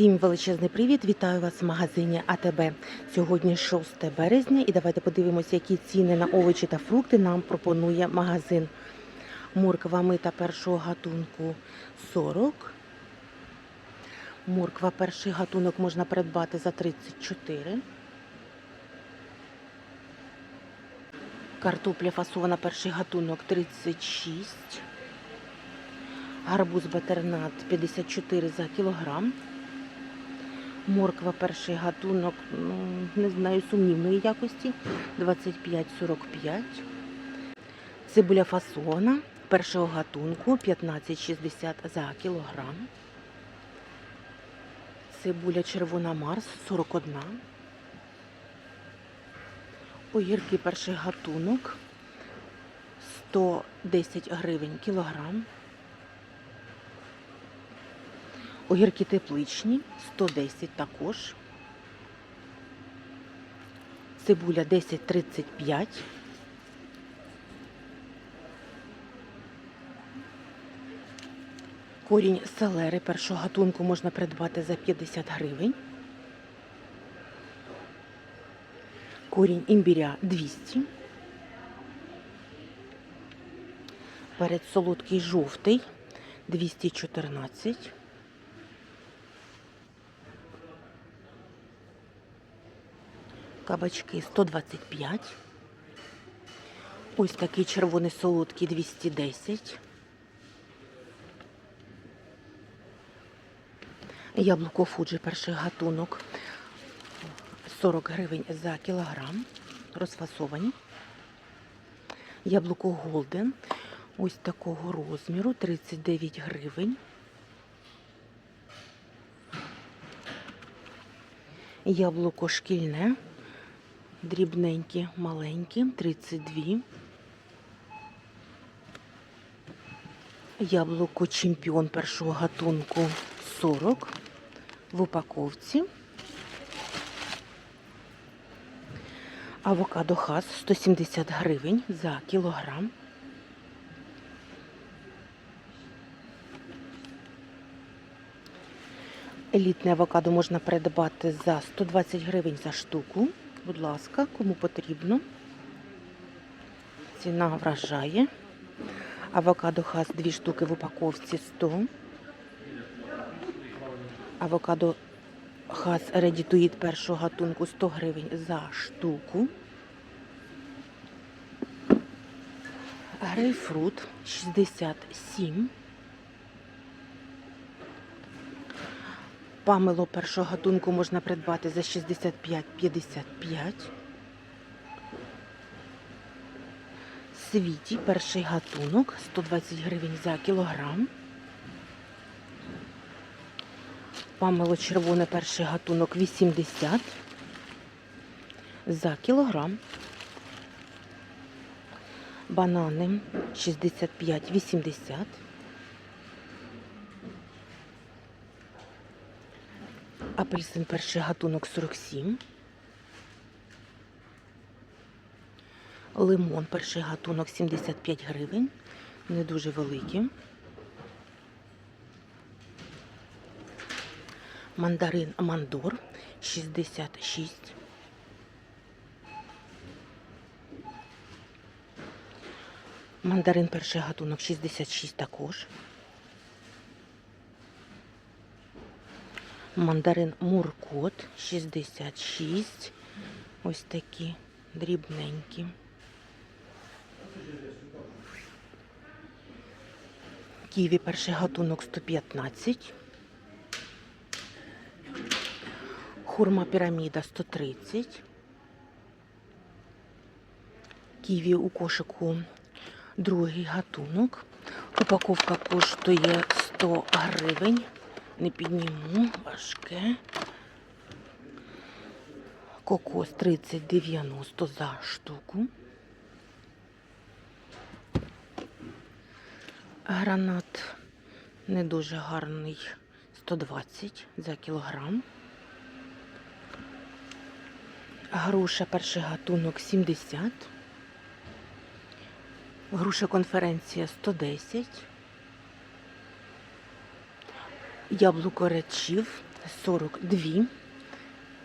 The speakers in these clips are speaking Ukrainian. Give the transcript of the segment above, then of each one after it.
Всім величезний привіт! Вітаю вас в магазині АТБ. Сьогодні 6 березня і давайте подивимося, які ціни на овочі та фрукти нам пропонує магазин. Морква мита першого гатунку 40. Морква перший гатунок можна придбати за 34. Картопля фасована перший гатунок 36. Гарбуз батернат 54 за кілограм. Морква перший гатунок, ну, не знаю, сумнівної якості 25,45. Цибуля фасована першого гатунку 15,60 за кілограм. Цибуля червона Марс 41. Огірки перший гатунок 110 гривень кілограм. Огірки тепличні 110 також. Цибуля 10,35. Корінь селери першого гатунку можна придбати за 50 гривень. Корінь імбіря 200. Перець солодкий жовтий 214. Кабачки 125. Ось такий червоний солодкий 210. Яблуко Фуджі перший гатунок 40 гривень за кілограм. Розфасовані. Яблуко Голден ось такого розміру 39 гривень. Яблуко шкільне, дрібненькі, маленькі, 32. Яблуко чемпіон першого гатунку 40 в упаковці. Авокадо хас 170 гривень за кілограм. Елітне авокадо можна придбати за 120 гривень за штуку. Будь ласка, кому потрібно. Ціна вражає. Авокадо хас 2 штуки в упаковці 100. Авокадо хас Ready першого гатунку 100 гривень за штуку. Грейпфрут 67. Памело першого гатунку можна придбати за 65-55. Світі перший гатунок 120 гривень за кілограм. Памело червоне перший гатунок 80 за кілограм. Банани 65-80. Апельсин перший гатунок 47. Лимон перший гатунок 75 гривень. Не дуже великі. Мандарин Мандор 66. Мандарин перший гатунок 66 також. Мандарин Муркот 66. Ось такі дрібненькі. Ківі перший гатунок 115. Хурма піраміда 130. Ківі у кошику другий гатунок. Упаковка коштує 100 гривень. Не підніму, важке. Кокос 30,90 за штуку. Гранат не дуже гарний 120 за кілограм. Груша перший гатунок 70. Груша конференція 110. Яблуко речів 42.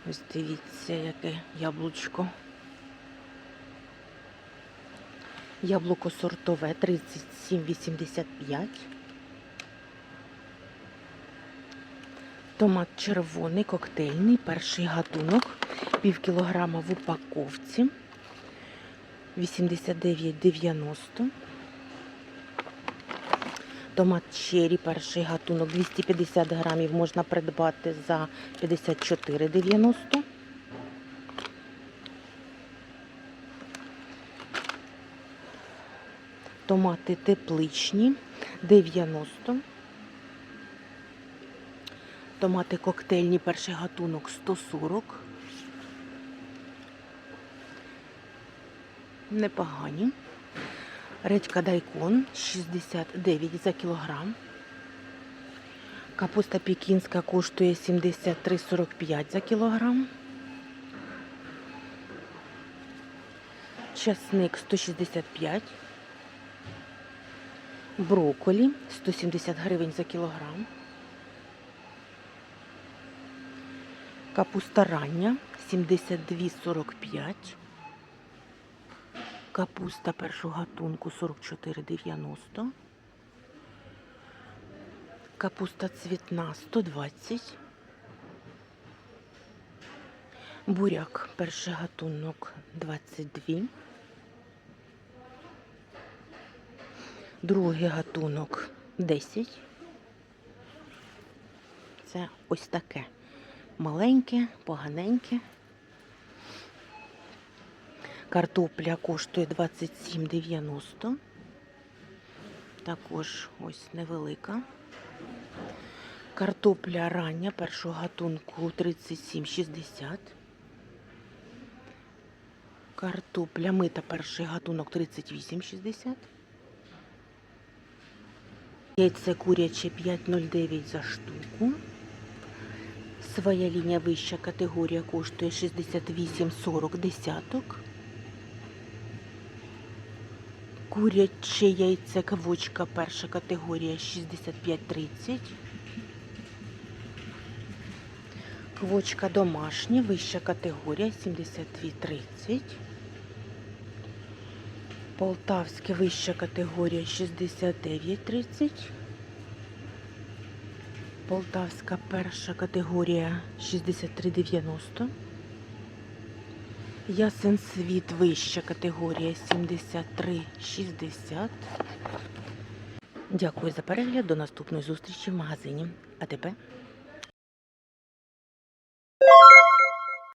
Ось дивіться, яке яблучко. Яблуко сортове 37,85. Томат червоний, коктейльний, перший гатунок, пів кілограма в упаковці, 89,90. Томат черрі, перший гатунок, 250 грамів можна придбати за 54,90. Томати тепличні 90. Томати коктейльні, перший гатунок 140. Непогані. Редька дайкон 69 за кілограм. Капуста пекінська коштує 73,45 за кілограм. Часник 165. Брокколі 170 гривень за кілограм. Капуста рання 72,45. Капуста першого гатунку 44,90. Капуста цвітна 120. Буряк перший гатунок 22. Другий гатунок 10. Це ось таке маленьке, поганеньке. Картопля коштує 27,90. Також ось невелика. Картопля рання першого гатунку 37,60. Картопля мита перший гатунок 38,60. Яйце куряче 5,09 за штуку. Своя лінія вища категорія коштує 68,40 десяток. Куряче яйце кавочка перша категорія 65,30. Квочка домашня, вища категорія 72,30. Полтавське вища категорія 69,30. Полтавська перша категорія 63,90. Ясен світ вища категорія 73,60. Дякую за перегляд. До наступної зустрічі в магазині. А тебе?